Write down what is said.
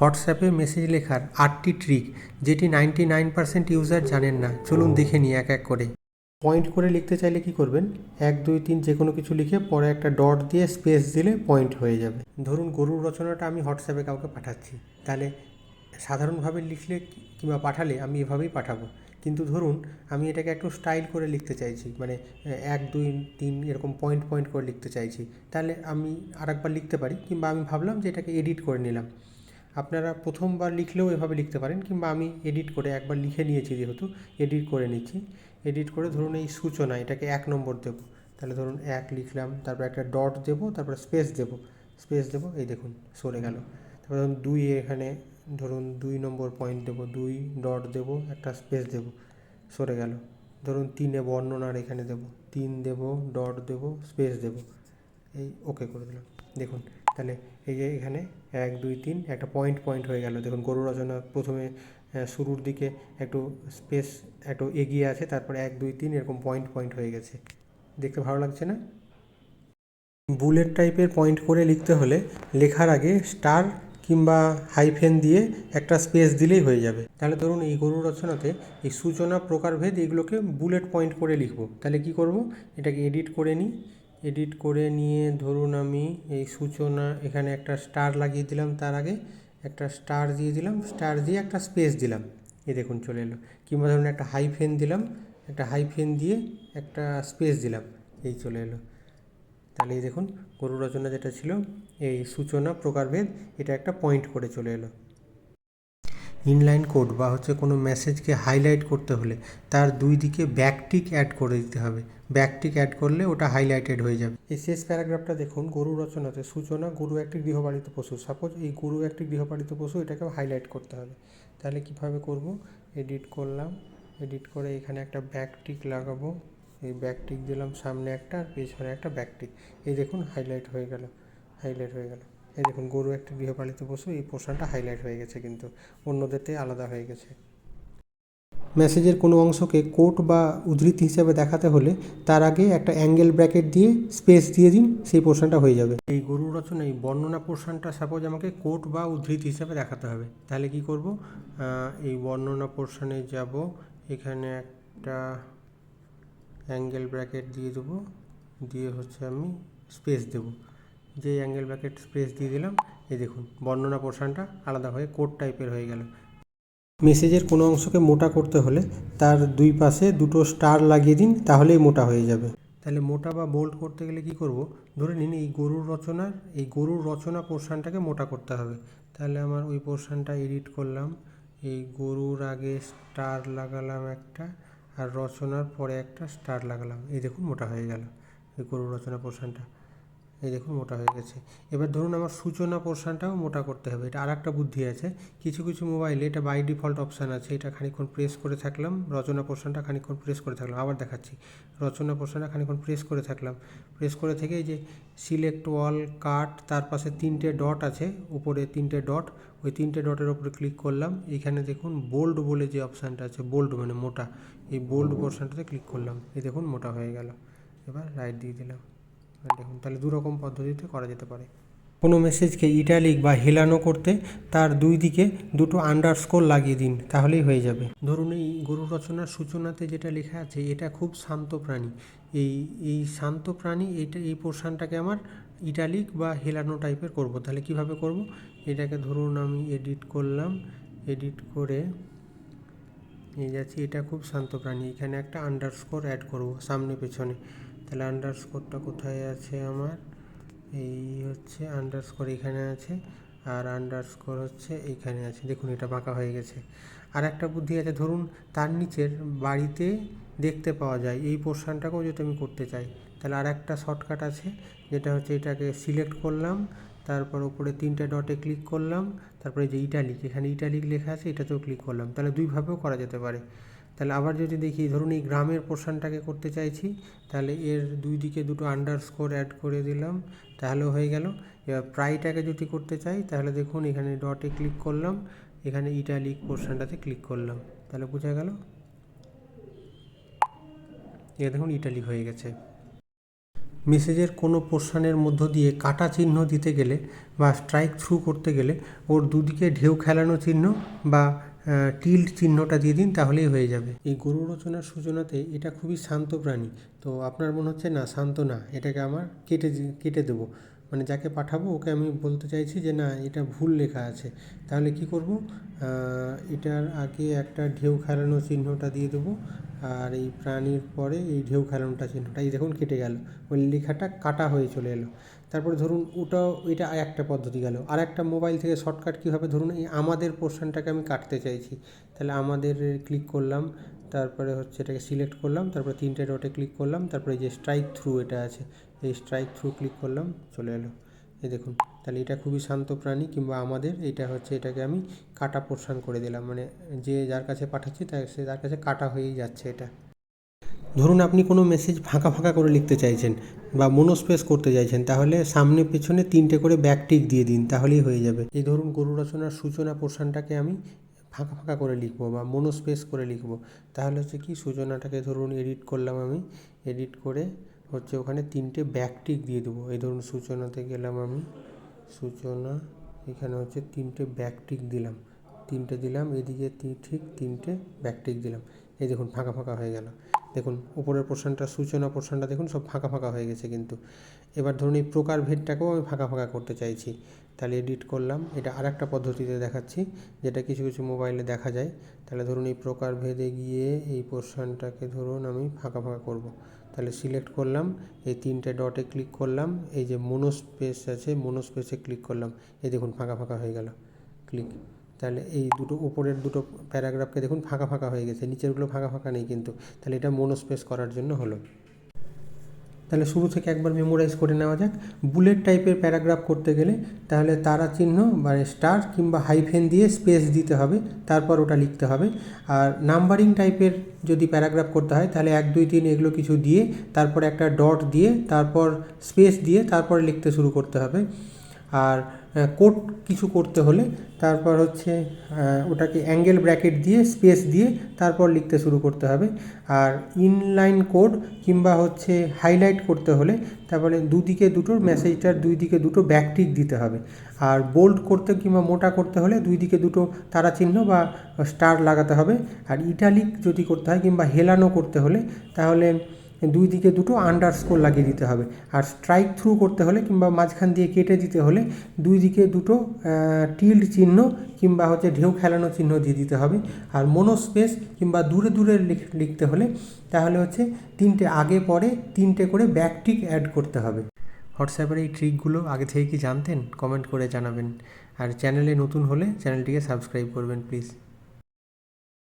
হোয়াটসঅ্যাপে মেসেজ লেখার আটটি ট্রিক যেটি নাইনটি নাইন পার্সেন্ট ইউজার জানেন না। চলুন দেখে নিই এক এক করে। পয়েন্ট করে লিখতে চাইলে কি করবেন? এক, দুই, তিন যে কোনো কিছু লিখে পরে একটা ডট দিয়ে স্পেস দিলে পয়েন্ট হয়ে যাবে। ধরুন গরুর রচনাটা আমি হোয়াটসঅ্যাপে কাউকে পাঠাচ্ছি। তাহলে সাধারণভাবে লিখলে কিংবা পাঠালে আমি এভাবেই পাঠাবো। কিন্তু ধরুন আমি এটাকে একটু স্টাইল করে লিখতে চাইছি মানে এক, দুই, তিন এরকম পয়েন্ট পয়েন্ট করে লিখতে চাইছি। তাহলে আমি আরেকবার লিখতে পারি কিংবা আমি ভাবলাম যে এটাকে এডিট করে নিলাম। আপনারা প্রথমবার লিখলেও এভাবে লিখতে পারেন কিংবা আমি এডিট করে একবার লিখে নিয়েছি যেহেতু এডিট করে নিচ্ছি। এডিট করে ধরুন এই সূচনা, এটাকে এক নম্বর দেবো। তাহলে ধরুন এক লিখলাম, তারপর একটা ডট দেবো, তারপর স্পেস দেবো। স্পেস দেবো, এই দেখুন সরে গেল। তারপর ধরুন দুই এখানে ধরুন দুই নম্বর পয়েন্ট দেবো, দুই ডট দেবো, একটা স্পেস দেবো। সরে গেল। ধরুন তিনে বর্ণনার এখানে দেবো। তিন দেবো ডট দেবো স্পেস দেবো। এই ওকে করে দিলাম। দেখুন, তাহলে এই যে এখানে এক, দুই, তিন, একটা পয়েন্ট পয়েন্ট হয়ে গেল। দেখুন গরু রচনা প্রথমে শুরুর দিকে একটু স্পেস একটু এগিয়ে আছে, তারপরে এক, দুই, তিন, এরকম পয়েন্ট পয়েন্ট হয়ে গেছে। দেখতে ভালো লাগছে না? বুলেট টাইপের পয়েন্ট করে লিখতে হলে লেখার আগে স্টার কিংবা হাইফেন দিয়ে একটা স্পেস দিলেই হয়ে যাবে। তাহলে ধরুন, এই গরু রচনাতে এই সূচনা, প্রকারভেদ, এগুলোকে বুলেট পয়েন্ট করে লিখব। তাহলে কি করব? এটাকে এডিট করে নিই। এডিট করে নিয়ে ধরুন আমি এই সূচনা, এখানে একটা স্টার লাগিয়ে দিলাম তার আগে, একটা স্টার দিয়ে দিলাম স্টার দিয়ে একটা স্পেস দিলাম। এই দেখুন চলে এলো। কিংবা ধরুন একটা হাইফেন দিলাম, একটা হাইফেন দিয়ে একটা স্পেস দিলাম, এই চলে এলো। তাহলে এই দেখুন গরু রচনা যেটা ছিল, এই সূচনা প্রকারভেদ, এটা একটা পয়েন্ট করে চলে এলো। ইনলাইন কোড বা হচ্ছে কোনো মেসেজকে হাইলাইট করতে হলে তার দুই দিকে ব্যাকটিক অ্যাড করে দিতে হবে। ব্যাকটিক অ্যাড করলে ওটা হাইলাইটেড হয়ে যাবে। এই শেষ প্যারাগ্রাফটা দেখুন, গরু রচনাতে সূচনা, গরু একটি গৃহপালিত পশু। সাপোজ এই গরু একটি গৃহপালিত পশু, এটাকেও হাইলাইট করতে হবে। তাহলে কীভাবে করব? এডিট করলাম এডিট করে এখানে একটা ব্যাকটিক লাগাবো। এই ব্যাকটিক দিলাম সামনে একটা, আর পেছনে একটা ব্যাকটিক এই দেখুন হাইলাইট হয়ে গেল হাইলাইট হয়ে গেল। এই দেখুন, গরু একটি গৃহপালিত পশু, এই পোর্শনটা হাইলাইট হয়ে গেছে কিন্তু। অন্যদেরতে আলাদা হয়ে গেছে। মেসেজের কোনো অংশকে কোট বা উদ্ধৃতি হিসাবে দেখাতে হলে তার আগে একটা অ্যাঙ্গেল ব্র্যাকেট দিয়ে স্পেস দিয়ে দিন, সেই পোর্শনটা হয়ে যাবে। এই গরু রচনা, এই বর্ণনা পোর্শনটা সাপোজ আমাকে কোট বা উদ্ধৃতি হিসাবে দেখাতে হবে। তাহলে কি করব? এই বর্ণনা পোর্শনে যাব, এখানে একটা অ্যাঙ্গেল ব্র্যাকেট দিয়ে দেবো, দিয়ে হচ্ছে আমি স্পেস দেবো। যে অ্যাঙ্গেল ব্র্যাকেট স্পেস দিয়ে দিলাম, এই দেখুন, বর্ণনা পোর্শনটা আলাদা হয়ে কোড টাইপের হয়ে গেল। মেসেজের কোনো অংশকে মোটা করতে হলে তার দুই পাশে দুটো স্টার লাগিয়ে দিন, তাহলেই মোটা হয়ে যাবে। তাহলে মোটা বা বোল্ড করতে গেলে কি করব? ধরে নিন এই গরুর রচনার এই গরুর রচনা পোর্শনটাকে মোটা করতে হবে। তাহলে আমার ওই পোর্শনটা এডিট করলাম, এই গরুর আগে স্টার লাগালাম একটা, আর রচনার পরে একটা স্টার লাগালাম। এই দেখুন, মোটা হয়ে গেল, এই গরুর রচনা পোর্শনটা এই দেখুন মোটা হয়ে গেছে। এবার ধরুন আমার সূচনা পোর্শনটাও মোটা করতে হবে। এটা আর বুদ্ধি আছে। কিছু কিছু মোবাইলে এটা বাই ডিফল্ট অপশান আছে। এটা খানিকক্ষণ প্রেস করে থাকলাম, রচনা পোর্শনটা খানিকক্ষণ প্রেস করে থাকলাম। আবার দেখাচ্ছি। রচনা পোর্শনটা খানিকক্ষণ প্রেস করে থাকলাম। প্রেস করে থেকে এই যে সিলেক্ট ওয়াল কাট তার পাশে তিনটে ডট আছে। উপরে তিনটে ডট ওই তিনটে ডটের উপরে ক্লিক করলাম। এখানে দেখুন বোল্ড বলে যে অপশানটা আছে বোল্ড মানে মোটা। এই বোল্ড পোর্শনটাতে ক্লিক করলাম। এই দেখুন মোটা হয়ে গেল। এবার রাইট দিয়ে দিলাম। দেখুন, তাহলে দু রকম পদ্ধতিতে করা যেতে পারে। কোনো মেসেজকে ইটালিক বা হেলানো করতে তার দুই দিকে দুটো আন্ডারস্কোর লাগিয়ে দিন, তাহলেই হয়ে যাবে। ধরুন এই গরু রচনার সূচনাতে যেটা লেখা আছে, এটা খুব শান্ত প্রাণী। এই এই শান্ত প্রাণী এইটা এই পোর্শনটাকে আমার ইটালিক বা হেলানো টাইপের করব। তাহলে কীভাবে করব? এটাকে ধরুন আমি এডিট করলাম এডিট করে নিয়ে যাচ্ছি, এটা খুব শান্ত প্রাণী। এখানে একটা আন্ডারস্কোর অ্যাড করব, সামনে পেছনে। তাহলে আন্ডারস্কোরটা কোথায় আছে আমার? এই হচ্ছে আন্ডারস্কোর এখানে আছে আর আন্ডারস্কোর হচ্ছে এইখানে আছে। দেখুন, এটা বাঁকা হয়ে গেছে। আর একটা বুদ্ধি আছে, ধরুন তার নিচের বাড়িতে দেখতে পাওয়া যায়, এই পোর্শনটাকেও যদি আমি করতে চাই, তাহলে আর একটা শর্টকাট আছে, যেটা হচ্ছে এটাকে সিলেক্ট করলাম, তারপর উপরে তিনটে ডটে ক্লিক করলাম, তারপরে যে ইটালিক এখানে ইটালিক লেখা আছে, এটাতেও ক্লিক করলাম। তাহলে দুইভাবেও করা যেতে পারে। তাহলে আবার যদি দেখি, ধরুন এই গ্রামের পোর্শনটাকে করতে চাইছি, তাহলে এর দুই দিকে দুটো আন্ডার স্কোর অ্যাড করে দিলাম, তাহলে হয়ে গেল। এবার প্রাইটাকে যদি করতে চাই, তাহলে দেখুন এখানে ডটে ক্লিক করলাম, এখানে ইটালিক পোর্শনটাতে ক্লিক করলাম, তাহলে বোঝা গেল? এ দেখুন ইটালিক হয়ে গেছে। মেসেজের কোনো পোর্শনের মধ্য দিয়ে কাটা চিহ্ন দিতে গেলে বা স্ট্রাইক থ্রু করতে গেলে ওর দুদিকে ঢেউ খেলানো চিহ্ন বা টিল্ড চিহ্নটা দিয়ে দিন, তাহলেই হয়ে যাবে। এই গরু রচনার সূচনাতে এটা খুবই শান্ত প্রাণী। তো আপনার মনে হচ্ছে, না, শান্ত না, এটাকে আমার কেটে কেটে দেবো। মানে যাকে পাঠাবো, ওকে আমি বলতে চাইছি যে, না, এটা ভুল লেখা আছে। তাহলে কি করব? এটার আগে একটা ঢেউ খেলানো চিহ্নটা দিয়ে দেবো, আর এই প্রাণীর পরে এই ঢেউ খেলানোটা চিহ্নটা। এই দেখুন, কেটে গেল। ওই লেখাটা কাটা হয়ে চলে এলো। তারপরে ধরুন ওটাও এটা একটা পদ্ধতি গেল। আর একটা মোবাইল থেকে শর্টকাট কীভাবে ধরুন এই আমাদের পোর্শনটাকে আমি কাটতে চাইছি। তাহলে আমাদের ক্লিক করলাম, তারপরে হচ্ছে এটাকে সিলেক্ট করলাম, তারপরে তিনটে ডটে ক্লিক করলাম, তারপরে যে স্ট্রাইক থ্রু এটা আছে, এই স্ট্রাইক থ্রু ক্লিক করলাম, চলে এলো। এই দেখুন, তাহলে এটা খুবই শান্ত প্রাণী কিংবা আমাদের, এটা হচ্ছে এটাকে আমি কাটা পোর্শন করে দিলাম। মানে যে যার কাছে পাঠাচ্ছি, তার, সে তার কাছে কাটা হয়েই যাচ্ছে এটা। ধরুন আপনি কোনো মেসেজ ফাঁকা ফাঁকা করে লিখতে চাইছেন বা মনোস্পেস করতে চাইছেন, তাহলে সামনে পেছনে তিনটে করে ব্যাকটিক দিয়ে দিন, তাহলেই হয়ে যাবে। এই ধরুন গরু রচনার সূচনা পোর্শনটাকে আমি ফাঁকা ফাঁকা করে লিখব বা মনোস্পেস করে লিখব। তাহলে হচ্ছে কি, সূচনাটাকে ধরুন এডিট করলাম আমি এডিট করে হচ্ছে ওখানে তিনটে ব্যাকটিক দিয়ে দেবো। এই ধরুন সূচনাতে গেলাম আমি, সূচনা, এখানে হচ্ছে তিনটে ব্যাকটিক দিলাম। তিনটে দিলাম, এদিকে ঠিক তিনটে ব্যাকটিক দিলাম। এই দেখুন, ফাঁকা ফাঁকা হয়ে গেল। দেখুন, উপরের পোর্শনটা সূচনা পোর্শনটা দেখুন, সব ফাঁকা ফাঁকা হয়ে গেছে কিন্তু। এবার ধরুন এই প্রকার ভেদটাকেও আমি ফাঁকা ফাঁকা করতে চাইছি। তাহলে এডিট করলাম। এটা আরেকটা পদ্ধতিতে দেখাচ্ছি, যেটা কিছু কিছু মোবাইলে দেখা যায়। তাহলে ধরুন এই প্রকার ভেদে গিয়ে এই পোর্শনটাকে ধরুন আমি ফাঁকা ফাঁকা করব। তাহলে সিলেক্ট করলাম, এই তিনটে ডটে ক্লিক করলাম, এই যে মোনোস্পেস আছে মোনোস্পেসে ক্লিক করলাম। এই দেখুন, ফাঁকা ফাঁকা হয়ে গেল। ক্লিক তাহলে এই দুটো উপরের দুটো প্যারাগ্রাফকে দেখুন ফাঁকা ফাঁকা হয়ে গেছে, নিচেরগুলো ফাঁকা ফাঁকা নেই কিন্তু। তাহলে এটা মোনোস্পেস করার জন্য হলো। তাহলে শুরু থেকে একবার মেমোরাইজ করে নেওয়া যাক। বুলেট টাইপের প্যারাগ্রাফ করতে গেলে তাহলে তারা চিহ্ন মানে স্টার কিংবা হাইফেন দিয়ে স্পেস দিতে হবে, তারপর ওটা লিখতে হবে। আর নাম্বারিং টাইপের যদি প্যারাগ্রাফ করতে হয়, তাহলে এক, দুই, তিন এগুলো কিছু দিয়ে, তারপর একটা ডট দিয়ে, তারপর স্পেস দিয়ে, তারপরে লিখতে শুরু করতে হবে। আর কোড কিছু করতে হলে তারপর হচ্ছে ওটাকে অ্যাঙ্গেল ব্র্যাকেট দিয়ে, স্পেস দিয়ে তারপর লিখতে শুরু করতে হবে। আর ইনলাইন কোড কিংবা হচ্ছে হাইলাইট করতে হলে তারপরে দুদিকে দুটোর মেসেজটার দুই দিকে দুটো ব্যাকটিক দিতে হবে। আর বোল্ড করতে কিংবা মোটা করতে হলে দুই দিকে দুটো তারা চিহ্ন বা স্টার লাগাতে হবে। আর ইটালিক যদি করতে হয় কিংবা হেলানো করতে হলে তাহলে দুই দিকে দুটো আন্ডারস্কোর লাগিয়ে দিতে হবে। আর স্ট্রাইক থ্রু করতে হলে কিংবা মাঝখান দিয়ে কেটে দিতে হলে দুই দিকে দুটো টিল্ড চিহ্ন কিংবা হচ্ছে ঢেউ খেলানো চিহ্ন দিয়ে দিতে হবে। আর মনোস্পেস কিংবা দূরে দূরে লিখ- লিখতে হলে তাহলে হচ্ছে তিনটে আগে পরে তিনটে করে ব্যাকটিক অ্যাড করতে হবে। হোয়াটসঅ্যাপের এই ট্রিকগুলো আগে থেকে কি জানতেন? কমেন্ট করে জানাবেন। আর চ্যানেলে নতুন হলে চ্যানেলটিকে সাবস্ক্রাইব করবেন প্লিজ